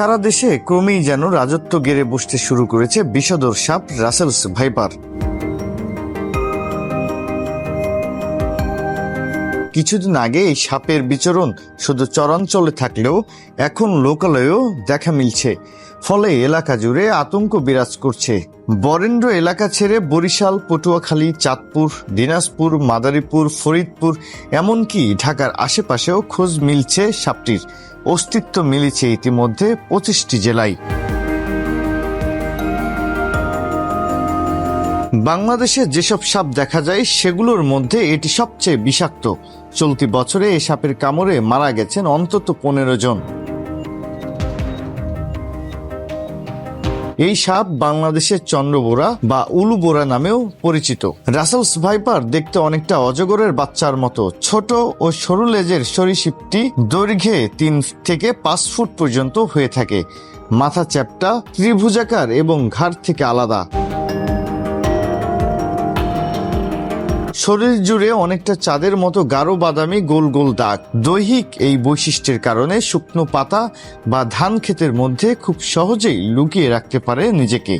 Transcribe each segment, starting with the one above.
সারা দেশে ক্রমেই যেন রাজত্ব গেড়ে বসতে শুরু করেছে বিষদর সাপ রাসেলস ভাইপার। কিছুদিন আগে এই সাপের বিচরণ শুধু চরাঞ্চলে থাকলেও এখন লোকালয়েও দেখা মিলছে। ফলে এলাকা জুড়ে আতঙ্ক বিরাজ করছে। বরেন্দ্র এলাকা ছেড়ে বরিশাল, পটুয়াখালী, চাঁদপুর, দিনাজপুর, মাদারীপুর, ফরিদপুর, এমনকি ঢাকার আশেপাশেও খোঁজ মিলছে সাপটির। অস্তিত্ব মিলেছে ইতিমধ্যে পঁচিশটি জেলায়। বাংলাদেশে যেসব সাপ দেখা যায়, সেগুলোর মধ্যে এটি সবচেয়ে বিষাক্ত। চলতি বছরে এই সাপের কামড়ে মারা গেছেন অন্তত পনেরো জন। এই সাপ বাংলাদেশের চন্দ্রবোরা বা উলুবোরা নামেও পরিচিত। রাসেলস ভাইপার দেখতে অনেকটা অজগরের বাচ্চার মতো। ছোট ও সরু লেজের সরীসৃপটি দৈর্ঘ্যে তিন থেকে পাঁচ ফুট পর্যন্ত হয়ে থাকে। মাথা চ্যাপটা ত্রিভুজাকার এবং ঘাড় থেকে আলাদা। শরীর জুড়ে অনেকটা চাঁদের মতো গাঢ় বাদামি গোল গোল দাগ। দৈহিক এই বৈশিষ্ট্যের কারণে শুকনো পাতা বা ধান ক্ষেতের মধ্যে খুব সহজেই লুকিয়ে রাখতে পারে নিজেকে।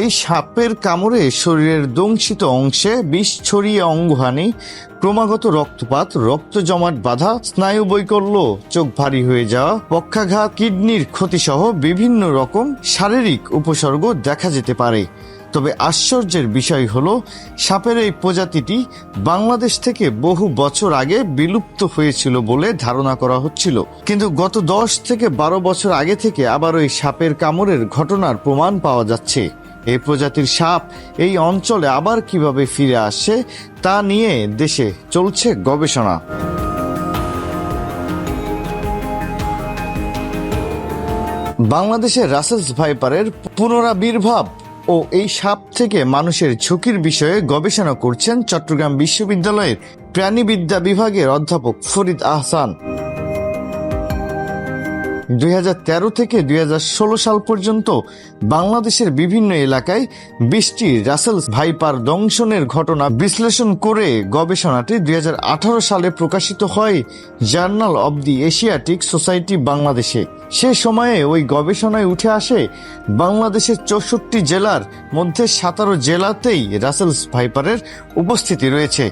এই সাপের কামড়ে শরীরের দংশিত অংশে বিষ ছড়িয়ে অঙ্গহানি, ক্রমাগত রক্তপাত, রক্ত জমাট বাধা, স্নায়ু বৈকল্য, চোখ ভারী হয়ে যাওয়া, পক্ষাঘাত, কিডনির ক্ষতিসহ বিভিন্ন রকম শারীরিক উপসর্গ দেখা যেতে পারে। তবে আশ্চর্যের বিষয় হল, সাপের এই প্রজাতিটি বাংলাদেশ থেকে বহু বছর আগে বিলুপ্ত হয়েছিল বলে ধারণা করা হচ্ছিল। কিন্তু গত দশ থেকে বারো বছর আগে থেকে আবার ওই সাপের কামড়ের ঘটনার প্রমাণ পাওয়া যাচ্ছে। এই প্রজাতির সাপ এই অঞ্চলে আবার কীভাবে ফিরে আসছে তা নিয়ে দেশে চলছে গবেষণা। বাংলাদেশের রাসেলস ভাইপারের পুনরাবির্ভাব ও এই সাপ থেকে মানুষের ঝুঁকির বিষয়ে গবেষণা করছেন চট্টগ্রাম বিশ্ববিদ্যালয়ের প্রাণীবিদ্যা বিভাগের অধ্যাপক ফরিদ আহসান। দু হাজার তেরো থেকে দু হাজার ষোলো সাল পর্যন্ত বাংলাদেশের বিভিন্ন এলাকায় বৃষ্টি রাসেলস ভাইপার দংশনের ঘটনা বিশ্লেষণ করে গবেষণাটি দু হাজার আঠারো সালে প্রকাশিত হয় Journal of the Asiatic Society বাংলাদেশে। সে সময়ে ওই গবেষণায় উঠে আসে, বাংলাদেশের চৌষট্টি জেলার মধ্যে সতেরো জেলাতেই রাসেলস ভাইপারের উপস্থিতি রয়েছে।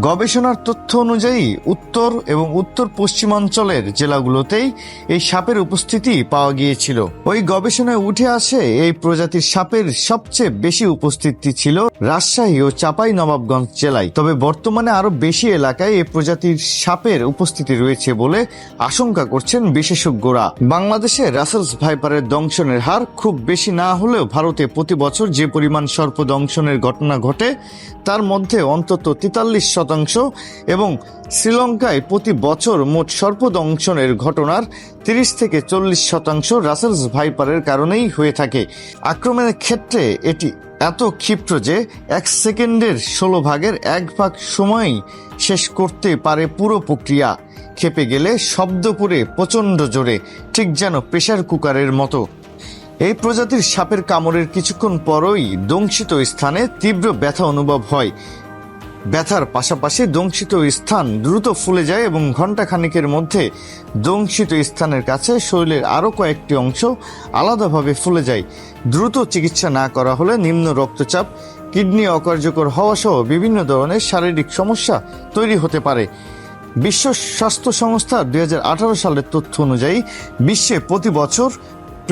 গবেষণার তথ্য অনুযায়ী উত্তর এবং উত্তর পশ্চিমাঞ্চলের জেলাগুলোতেই এই সাপের উপস্থিতি পাওয়া গিয়েছিল। ওই গবেষণায় উঠে আসে এই প্রজাতির সাপের সবচেয়ে বেশি উপস্থিতি ছিল রাজশাহী ও চাপাই নবাবগঞ্জ জেলায়। তবে বর্তমানে আরও বেশি এলাকায় এই প্রজাতির সাপের উপস্থিতি রয়েছে বলে আশঙ্কা করছেন বিশেষজ্ঞরা। বাংলাদেশে রাসেলস ভাইপারের দংশনের হার খুব বেশি না হলেও ভারতে প্রতি বছর যে পরিমাণ সর্প দংশনের ঘটনা ঘটে, তার মধ্যে অন্তত তেতাল্লিশ শতাংশ এবং শ্রীলঙ্কায় প্রতি বছর মোট সর্পদংশনের ঘটনার তিরিশ থেকে চল্লিশ শতাংশ রাসেলস ভাইপারের কারণেই হয়ে থাকে। আক্রমণের ক্ষেত্রে এটি এত ক্ষিপ্র যে এক সেকেন্ডের ষোলো ভাগের এক ভাগ সময়ই শেষ করতে পারে পুরো প্রক্রিয়া। খেপে গেলে শব্দ করে প্রচণ্ড জোরে, ঠিক যেন প্রেশার কুকারের মতো। এই প্রজাতির সাপের কামড়ের কিছুক্ষণ পরই দংশিত স্থানে তীব্র ব্যথা অনুভব হয়। ব্যথার পাশাপাশি দংশিত স্থান দ্রুত ফুলে যায় এবং ঘণ্টা খানিকের মধ্যে দংশিত স্থানের কাছে শরীরের আরও কয়েকটি অংশ আলাদাভাবে ফুলে যায়। দ্রুত চিকিৎসা না করা হলে নিম্ন রক্তচাপ, কিডনি অকার্যকর হওয়া সহ বিভিন্ন ধরনের শারীরিক সমস্যা তৈরি হতে পারে। বিশ্ব স্বাস্থ্য সংস্থা দুই সালের তথ্য অনুযায়ী, বিশ্বে প্রতি বছর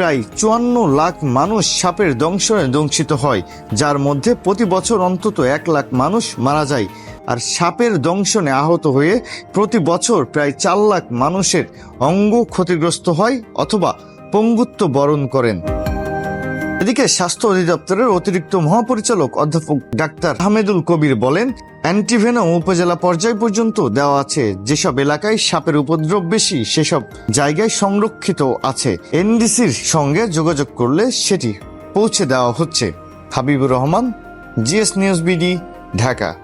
প্রায় চুয়ান্ন লাখ মানুষ সাপের দংশনে দংশিত হয়, যার মধ্যে প্রতি বছর অন্তত এক লাখ মানুষ মারা যায়। আর সাপের দংশনে আহত হয়ে প্রতি বছর প্রায় চার লাখ মানুষের অঙ্গ ক্ষতিগ্রস্ত হয় অথবা পঙ্গুত্ব বরণ করেন। এদিকে স্বাস্থ্য অধিদপ্তরের অতিরিক্ত মহাপরিচালক অধ্যাপক ডাক্তার হামেদুল কবির বলেন, অ্যান্টিভেনম উপজেলা পর্যায় পর্যন্ত দেওয়া আছে। যেসব এলাকায় সাপের উপদ্রব বেশি, সেসব জায়গায় সংরক্ষিত আছে। এনডিসির সঙ্গে যোগাযোগ করলে সেটি পৌঁছে দেওয়া হচ্ছে। Habibur Rahman, GS News BD, Dhaka.